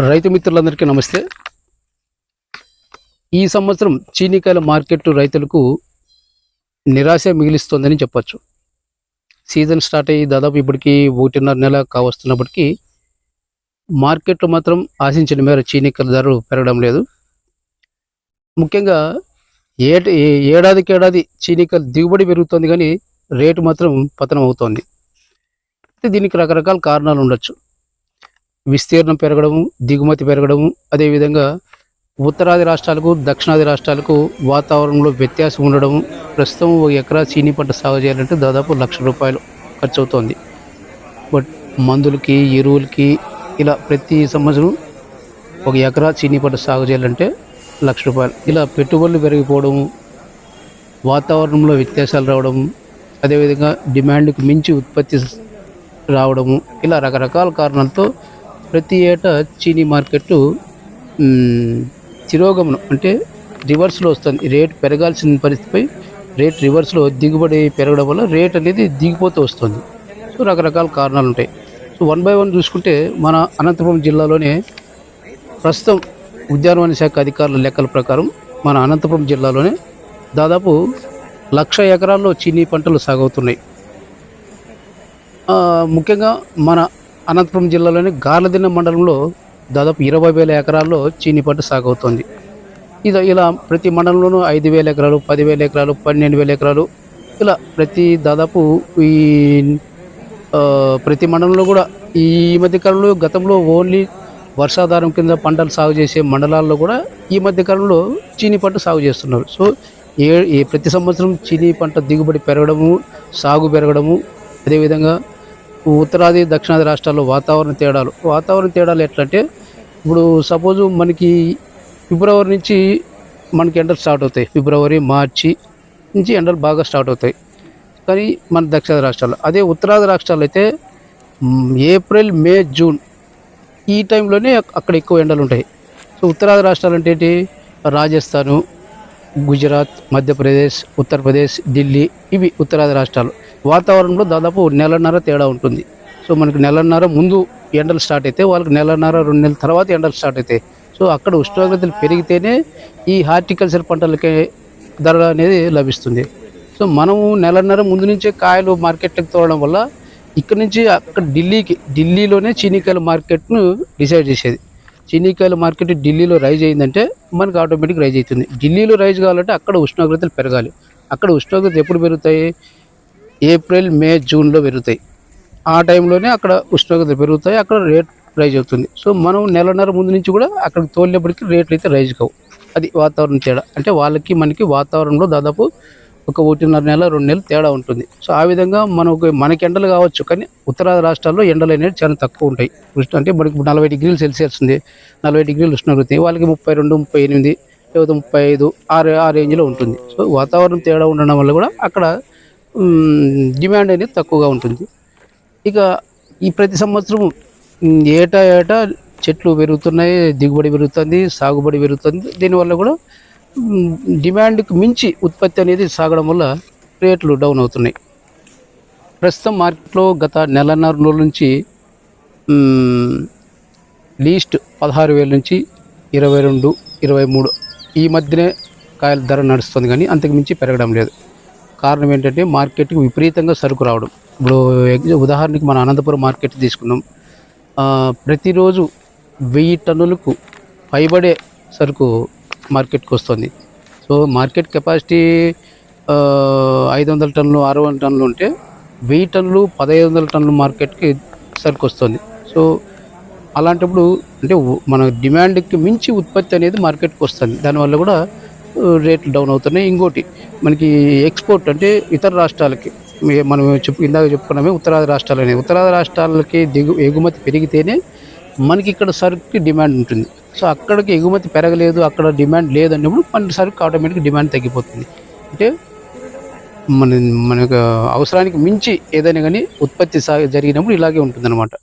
రైతు మిత్రులందరికీ నమస్తే. ఈ సంవత్సరం చీనికాయల మార్కెట్ రైతులకు నిరాశ మిగిలిస్తోందని చెప్పచ్చు. సీజన్ స్టార్ట్ అయ్యి దాదాపు ఇప్పటికి ఒకటిన్నర నెల కావస్తున్నప్పటికీ మార్కెట్లో మాత్రం ఆశించిన మేర చీనికాయల ధరలు పెరగడం లేదు. ముఖ్యంగా ఏ- ఏడాదికి ఏడాది చీనికాయల దిగుబడి పెరుగుతోంది కానీ రేటు మాత్రం పతనం అవుతోంది దీనికి రకరకాల కారణాలు ఉండొచ్చు. విస్తీర్ణం పెరగడము దిగుమతి పెరగడము అదేవిధంగా ఉత్తరాది రాష్ట్రాలకు దక్షిణాది రాష్ట్రాలకు వాతావరణంలో వ్యత్యాసం ఉండడం ప్రస్తుతం ఒక ఎకరా చీనీ పంట సాగు చేయాలంటే దాదాపు లక్ష రూపాయలు ఖర్చు అవుతోంది బట్ మందులకి ఎరువులకి ఇలా ప్రతి సంవత్సరం ఒక ఎకరా చీనీ పంట సాగు చేయాలంటే లక్ష రూపాయలు. ఇలా పెట్టుబడులు పెరిగిపోవడము వాతావరణంలో వ్యత్యాసాలు రావడం అదేవిధంగా డిమాండ్కి మించి ఉత్పత్తి రావడము ఇలా రకరకాల కారణాలతో ప్రతి ఏటా చీనీ మార్కెట్ తిరోగమనం అంటే రివర్స్లో వస్తుంది. రేట్ పెరగాల్సిన పరిస్థితిపై రేట్ రివర్స్లో దిగుబడి పెరగడం వల్ల రేట్ అనేది దిగిపోతూ వస్తుంది. సో రకరకాల కారణాలు ఉంటాయి. సో వన్ బై వన్ చూసుకుంటే మన అనంతపురం జిల్లాలోనే ప్రస్తుతం ఉద్యానవన శాఖ అధికారుల లెక్కల ప్రకారం మన అనంతపురం జిల్లాలోనే దాదాపు లక్ష ఎకరాల్లో చీనీ పంటలు సాగవుతున్నాయి. ముఖ్యంగా మన అనంతపురం జిల్లాలోని గార్లదిన్న మండలంలో దాదాపు ఇరవై వేల ఎకరాల్లో చీనీ పంట సాగవుతోంది ఇది ఇలా ప్రతి మండలంలోనూ ఐదు వేల ఎకరాలు పదివేల ఎకరాలు పన్నెండు వేల ఎకరాలు ఇలా ప్రతి దాదాపు ఈ ప్రతి మండలంలో కూడా ఈ మధ్యకాలంలో గతంలో ఓన్లీ వర్షాధారం కింద పంటలు సాగు చేసే మండలాల్లో కూడా ఈ మధ్యకాలంలో చీనీ పంట సాగు చేస్తున్నారు. సో ఏ ప్రతి సంవత్సరం చీనీ పంట దిగుబడి పెరగడము సాగు పెరగడము అదేవిధంగా ఉత్తరాది దక్షిణాది రాష్ట్రాల్లో వాతావరణ తేడాలు. వాతావరణ తేడాలు ఎట్లా అంటే ఇప్పుడు సపోజు మనకి ఫిబ్రవరి నుంచి మనకి ఎండలు స్టార్ట్ అవుతాయి. ఫిబ్రవరి మార్చి నుంచి ఎండలు బాగా స్టార్ట్ అవుతాయి. కానీ మన దక్షిణాది రాష్ట్రాల్లో అదే ఉత్తరాది రాష్ట్రాలు అయితే ఏప్రిల్ మే జూన్ ఈ టైంలోనే అక్కడ ఎక్కువ ఎండలు ఉంటాయి. సో ఉత్తరాది రాష్ట్రాలు అంటే ఏంటి? రాజస్థాను గుజరాత్ మధ్యప్రదేశ్ ఉత్తరప్రదేశ్ ఢిల్లీ ఇవి ఉత్తరాది రాష్ట్రాలు. వాతావరణంలో దాదాపు నెలన్నర తేడా ఉంటుంది. సో మనకి నెలన్నర ముందు ఎండలు స్టార్ట్ అయితే వాళ్ళకి నెలన్నర రెండు నెలల తర్వాత ఎండలు స్టార్ట్ అవుతాయి సో అక్కడ ఉష్ణోగ్రతలు పెరిగితేనే ఈ హార్టికల్చర్ పంటలకి ధర అనేది లభిస్తుంది. సో మనము నెలన్నర ముందు నుంచే కాయలు మార్కెట్కి తోవడం వల్ల ఇక్కడ నుంచి అక్కడ ఢిల్లీకి ఢిల్లీలోనే చీనీకాయల మార్కెట్ను డిసైడ్ చేసేది. చీనీకాయల మార్కెట్ ఢిల్లీలో రైజ్ అయిందంటే మనకు ఆటోమేటిక్ రైజ్ అవుతుంది. ఢిల్లీలో రైజ్ కావాలంటే అక్కడ ఉష్ణోగ్రతలు పెరగాలి. అక్కడ ఉష్ణోగ్రత ఎప్పుడు పెరుగుతాయి? ఏప్రిల్ మే జూన్లో పెరుగుతాయి. ఆ టైంలోనే అక్కడ ఉష్ణోగ్రత పెరుగుతాయి అక్కడ రేట్ రైజ్ అవుతుంది. సో మనం నెలన్నర ముందు నుంచి కూడా అక్కడికి తోలినప్పటికీ రేట్లు అయితే రైజ్ కావు. అది వాతావరణం తేడా. అంటే వాళ్ళకి మనకి వాతావరణంలో దాదాపు ఒక ఒకటిన్నర నెల రెండు నెలలు తేడా ఉంటుంది. సో ఆ విధంగా మనకు మనకి ఎండలు కావచ్చు కానీ ఉత్తరాది రాష్ట్రాల్లో ఎండలు అనేవి చాలా తక్కువ ఉంటాయి. ఉష్ణ అంటే మనకి నలభై డిగ్రీలు సెల్సియస్ ఉంది. నలభై డిగ్రీలు ఉష్ణోగ్రత వాళ్ళకి ముప్పై రెండు ముప్పై ఎనిమిది లేకపోతే ముప్పై ఐదు ఆ ఆ రేంజ్లో ఉంటుంది. సో వాతావరణం తేడా ఉండడం వల్ల కూడా అక్కడ డిమాండ్ అనేది తక్కువగా ఉంటుంది. ఇక ఈ ప్రతి సంవత్సరం ఏటా ఏటా చెట్లు పెరుగుతున్నాయి దిగుబడి పెరుగుతుంది సాగుబడి పెరుగుతుంది. దీనివల్ల కూడా డిమాండ్కి మించి ఉత్పత్తి అనేది సాగడం వల్ల రేట్లు డౌన్ అవుతున్నాయి. ప్రస్తుతం మార్కెట్లో గత నెలన్నర రోజుల నుంచి లీస్ట్ పదహారు వేల నుంచి ఇరవై రెండు ఇరవై మూడు ఈ మధ్యనే కాయల ధర నడుస్తుంది కానీ అంతకుమించి పెరగడం లేదు. కారణం ఏంటంటే మార్కెట్కి విపరీతంగా సరుకు రావడం. ఇప్పుడు ఉదాహరణకి మన అనంతపురం మార్కెట్ తీసుకున్నాం ప్రతిరోజు వెయ్యి టన్నులకు పైబడే సరుకు మార్కెట్కి వస్తుంది. సో మార్కెట్ కెపాసిటీ ఐదు వందల టన్నులు ఆరు వందల టన్నులు ఉంటే వెయ్యి టన్నులు పదహైదు వందల టన్నులు మార్కెట్కి సరుకు వస్తుంది. సో అలాంటప్పుడు అంటే మన డిమాండ్కి మించి ఉత్పత్తి అనేది మార్కెట్కి వస్తుంది. దానివల్ల కూడా రేట్లు డౌన్ అవుతున్నాయి. ఇంకోటి మనకి ఎక్స్పోర్ట్ అంటే ఇతర రాష్ట్రాలకి మనం చెప్పు ఇందాక చెప్పుకున్నామే ఉత్తరాది రాష్ట్రాలనే. ఉత్తరాది రాష్ట్రాలకి దిగు ఎగుమతి పెరిగితేనే మనకి ఇక్కడ సరుకుకి డిమాండ్ ఉంటుంది. సో అక్కడికి ఎగుమతి పెరగలేదు అక్కడ డిమాండ్ లేదన్నప్పుడు మన సరుకు ఆటోమేటిక్ డిమాండ్ తగ్గిపోతుంది. అంటే మన మనకు అవసరానికి మించి ఏదైనా కానీ ఉత్పత్తి సా జరిగినప్పుడు ఇలాగే ఉంటుందన్నమాట.